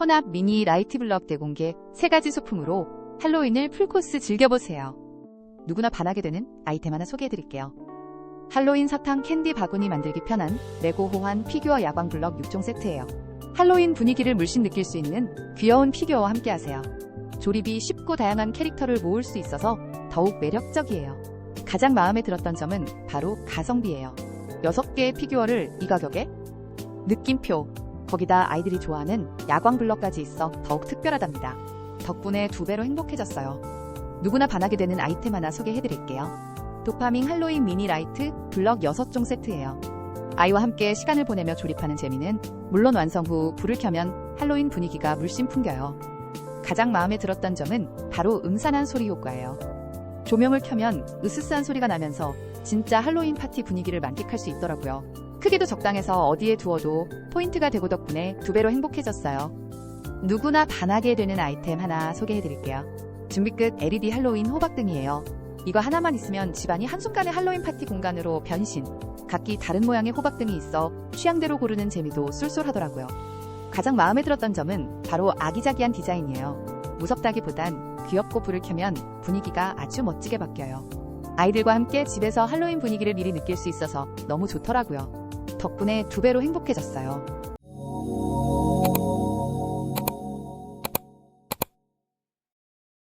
혼합 미니 라이트 블럭 대공개 세 가지 소품으로 할로윈을 풀코스 즐겨보세요. 누구나 반하게 되는 아이템 하나 소개해드릴게요. 할로윈 사탕 캔디 바구니 만들기 편한 레고 호환 피규어 야광 블럭 6종 세트예요. 할로윈 분위기를 물씬 느낄 수 있는 귀여운 피규어와 함께하세요. 조립이 쉽고 다양한 캐릭터를 모을 수 있어서 더욱 매력적이에요. 가장 마음에 들었던 점은 바로 가성비예요. 6개의 피규어를 이 가격에 느낌표 거기다 아이들이 좋아하는 야광 블럭까지 있어 더욱 특별하답니다. 덕분에 두 배로 행복해졌어요. 누구나 반하게 되는 아이템 하나 소개해드릴게요. 도파밍 할로윈 미니 라이트 블럭 6종 세트예요. 아이와 함께 시간을 보내며 조립하는 재미는 물론 완성 후 불을 켜면 할로윈 분위기가 물씬 풍겨요. 가장 마음에 들었던 점은 바로 음산한 소리 효과예요. 조명을 켜면 으스스한 소리가 나면서 진짜 할로윈 파티 분위기를 만끽할 수 있더라고요. 크기도 적당해서 어디에 두어도 포인트가 되고 덕분에 두 배로 행복해졌어요. 누구나 반하게 되는 아이템 하나 소개해드릴게요. 준비 끝 LED 할로윈 호박등이에요. 이거 하나만 있으면 집안이 한순간에 할로윈 파티 공간으로 변신. 각기 다른 모양의 호박등이 있어 취향대로 고르는 재미도 쏠쏠하더라고요. 가장 마음에 들었던 점은 바로 아기자기한 디자인이에요. 무섭다기보단 귀엽고 불을 켜면 분위기가 아주 멋지게 바뀌어요. 아이들과 함께 집에서 할로윈 분위기를 미리 느낄 수 있어서 너무 좋더라고요. 덕분에 두 배로 행복해졌어요.